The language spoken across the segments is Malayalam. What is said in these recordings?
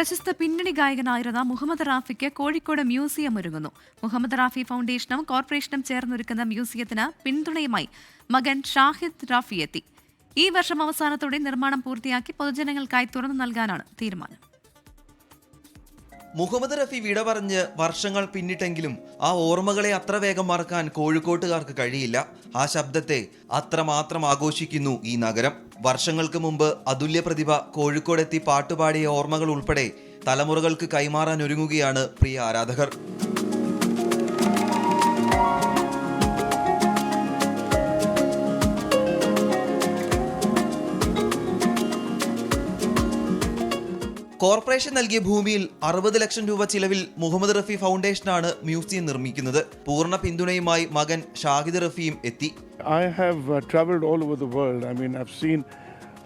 പ്രശസ്ത പിന്നണി ഗായകനായിരുന്ന മുഹമ്മദ് റാഫിക്ക് കോഴിക്കോട് മ്യൂസിയം ഒരുങ്ങുന്നു. മുഹമ്മദ് റാഫി ഫൗണ്ടേഷനും കോർപ്പറേഷനും ചേർന്നൊരുക്കുന്ന മ്യൂസിയത്തിന് പിന്തുണയുമായി മകൻ ഷാഹിദ് റാഫി എത്തി. ഈ വർഷം അവസാനത്തോടെ നിർമ്മാണം പൂർത്തിയാക്കി പൊതുജനങ്ങൾക്കായി തുറന്നു നൽകാനാണ് തീരുമാനം. മുഹമ്മദ് റഫി വിട പറഞ്ഞ് വർഷങ്ങൾ പിന്നിട്ടെങ്കിലും ആ ഓർമ്മകളെ അത്ര വേഗം മറക്കാൻ കോഴിക്കോട്ടുകാർക്ക് കഴിയില്ല. ആ ശബ്ദത്തെ അത്രമാത്രം ആഘോഷിക്കുന്നു ഈ നഗരം. വർഷങ്ങൾക്ക് മുമ്പ് അതുല്യ പ്രതിഭ കോഴിക്കോടെത്തി പാട്ടുപാടിയ ഓർമ്മകൾ ഉൾപ്പെടെ തലമുറകൾക്ക് കൈമാറാൻ ഒരുങ്ങുകയാണ് പ്രിയ ആരാധകർ. കോർപ്പറേഷൻ നൽകിയ ഭൂമിയിൽ അറുപത് ലക്ഷം രൂപ ചിലവിൽ മുഹമ്മദ് റഫി ഫൗണ്ടേഷനാണ് മ്യൂസിയം നിർമ്മിക്കുന്നത് പൂർണ പിന്തുണയുമായി മകൻ ഷാഹിദ് റഫിയും എത്തി I have uh, traveled all over the world. I mean, I've seen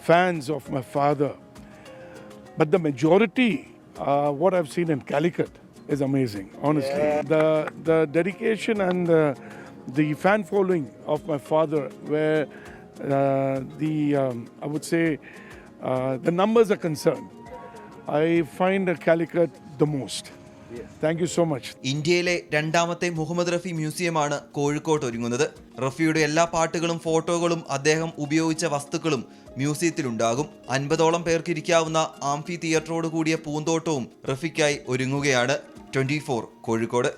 fans of my father. But the majority, uh, what I've seen in Calicut is amazing, honestly. The, the dedication and the, the fan following of my father, where uh, the, um, I would say, uh, the numbers are concerned, I find Calicut the most. Thank you so much. ഇന്ത്യയിലെ രണ്ടാമത്തെ മുഹമ്മദ് റഫി മ്യൂസിയമാണ് കോഴിക്കോട്ട് ഒരുങ്ങുന്നത് റഫിയുടെ എല്ലാ പാട്ടുകളും ഫോട്ടോകളും അദ്ദേഹം ഉപയോഗിച്ച വസ്തുക്കളും മ്യൂസിയത്തിലുണ്ടാകും അൻപതോളം പേർക്ക് ഇരിക്കാവുന്ന ആംഫി തിയേറ്ററോട് കൂടിയ പൂന്തോട്ടവും റഫിക്കായി ഒരുങ്ങുകയാണ് ട്വന്റി കോഴിക്കോട്